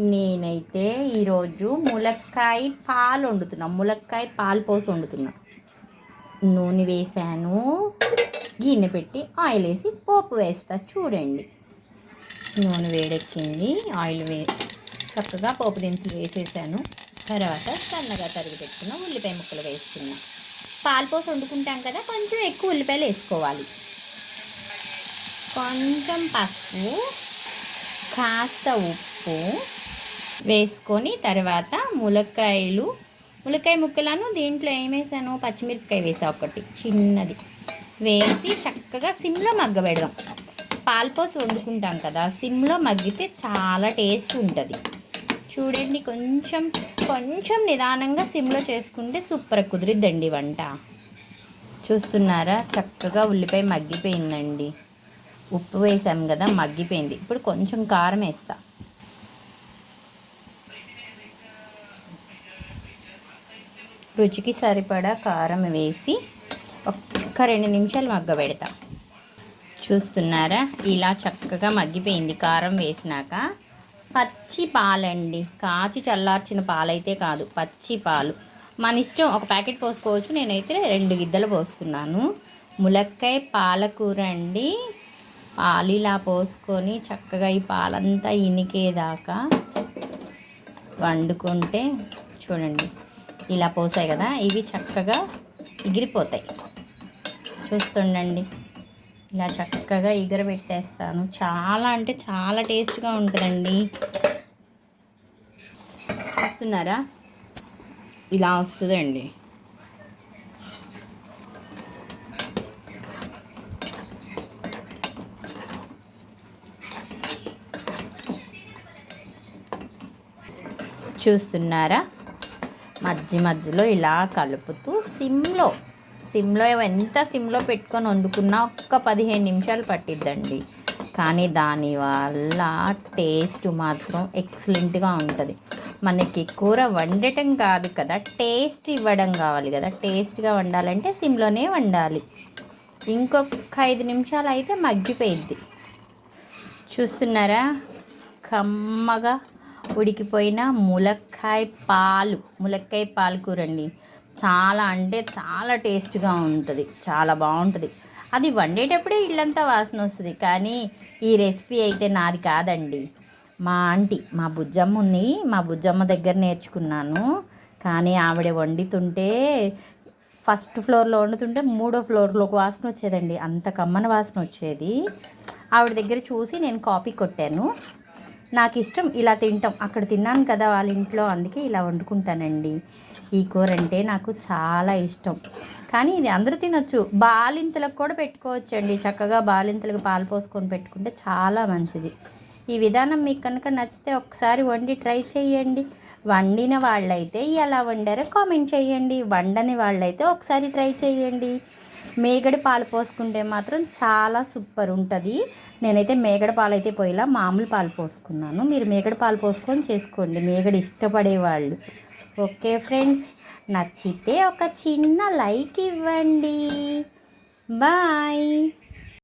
నేనైతే ఈరోజు ములక్కాయ పాలు వండుతున్నా. ములక్కాయ పాలు పోసి వండుతున్నా. నూనె వేసాను గిన్నె పెట్టి ఆయిల్ వేసి పోపు వేస్తా. చూడండి. నూనె వేడెక్కింది. ఆయిల్ వే చక్కగా పోపు దినుసులు వేసేసాను. తర్వాత సన్నగా తరిగి పెట్టుకున్న ఉల్లిపాయ ముక్కలు వేస్తున్నా. పాలు పోసి వండుకుంటాం కదా కొంచెం ఎక్కువ ఉల్లిపాయలు వేసుకోవాలి. కొంచెం పసుపు కాస్త ఉప్పు వేసుకొని తర్వాత ములక్కాయలు ములక్కాయ ముక్కలను దీంట్లో ఏం వేసాను? పచ్చిమిరపకాయ వేసా ఒకటి చిన్నది. వేసి చక్కగా సిమ్లో మగ్గబెడదాం. పాలపోసి వండుకుంటాం కదా సిమ్లో మగ్గితే చాలా టేస్ట్ ఉంటుంది. చూడండి కొంచెం కొంచెం నిదానంగా సిమ్లో చేసుకుంటే సూపర్ కుదిరిద్దండి వంట. చూస్తున్నారా? చక్కగా ఉల్లిపాయ మగ్గిపోయిందండి. ఉప్పు వేసాం కదా మగ్గిపోయింది. ఇప్పుడు కొంచెం కారం వేస్తాను రుచికి సరిపడా కారం వేసి ఒక్క రెండు నిమిషాలు మగ్గబెడతా. చూస్తున్నారా? ఇలా చక్కగా మగ్గిపోయింది కారం వేసినాక. పచ్చి పాలండి. కాచి చల్లార్చిన పాలైతే కాదు పచ్చి పాలు. మన ఇష్టం ఒక ప్యాకెట్ పోసుకోవచ్చు నేనైతే రెండు గిద్దలు పోస్తున్నాను. ములక్కాయ పాలకూర అండి. పాలు ఇలా పోసుకొని చక్కగా ఈ పాలంతా ఇనికేదాకా వండుకుంటే చూడండి. ఇలా పోసాయి కదా ఇవి చక్కగా ఎగిరిపోతాయి. చూస్తుండండి. ఇలా చక్కగా ఎగరబెట్టేస్తాను. చాలా అంటే చాలా టేస్ట్గా ఉంటుందండి. చూస్తున్నారా? ఇలా వస్తుందండి. చూస్తున్నారా? మధ్య మధ్యలో ఇలా కలుపుతూ సిమ్లో. సిమ్లో ఎంత సిమ్లో పెట్టుకొని వండుకున్నా ఒక్క పదిహేను నిమిషాలు పట్టిద్దండి. కానీ దానివల్ల టేస్ట్ మాత్రం ఎక్సలెంట్గా ఉంటుంది. మనకి కూర వండటం కాదు కదా టేస్ట్ ఇవ్వడం కావాలి కదా. టేస్ట్గా వండాలంటే సిమ్లోనే వండాలి. ఇంకొక ఐదు నిమిషాలు అయితే మగ్గిపోయిద్ది. చూస్తున్నారా? కమ్మగా ఉడికిపోయిన ములక్కాయ పాలు ములక్కాయ పాలకూర అండి చాలా అంటే చాలా టేస్ట్గా ఉంటుంది చాలా బాగుంటుంది. అది వండేటప్పుడే ఇళ్ళంతా వాసన వస్తుంది కానీ ఈ రెసిపీ అయితే నాది కాదండి. మా ఆంటీ మా బుజ్జమ్మని మా బుజ్జమ్మ దగ్గర నేర్చుకున్నాను. కానీ ఆవిడ వండుతుంటే ఫస్ట్ ఫ్లోర్లో వండుతుంటే మూడో ఫ్లోర్లోకి వాసన వచ్చేదండి. అంత కమ్మన వాసన వచ్చేది. ఆవిడ దగ్గర చూసి నేను కాపీ కొట్టాను. నాకు ఇష్టం ఇలా తింటాం. అక్కడ తిన్నాను కదా వాళ్ళ ఇంట్లో అందుకే ఇలా వండుకుంటానండి. ఈ కూర అంటే నాకు చాలా ఇష్టం. కానీ ఇది అందరూ తినొచ్చు. బాలింతలకు కూడా పెట్టుకోవచ్చు అండి చక్కగా బాలింతలకు పాలు పోసుకొని పెట్టుకుంటే చాలా మంచిది. ఈ విధానం మీకు కనుక నచ్చితే ఒకసారి వండి ట్రై చేయండి. వండిన వాళ్ళైతే ఎలా వండారో కామెంట్ చేయండి. వండని వాళ్ళైతే ఒకసారి ట్రై చేయండి. మేగడి పాలు పోసుకుంటే మాత్రం చాలా సూపర్ ఉంటుంది. నేనైతే మేగడి పాలు అయితే పోయిలా మామూలు పాలు పోసుకున్నాను. మీరు మేగడి పాలు పోసుకొని చేసుకోండి. మేగడ ఇష్టపడేవాళ్ళు ఓకే ఫ్రెండ్స్ నచ్చితే ఒక చిన్న లైక్ ఇవ్వండి. బాయ్.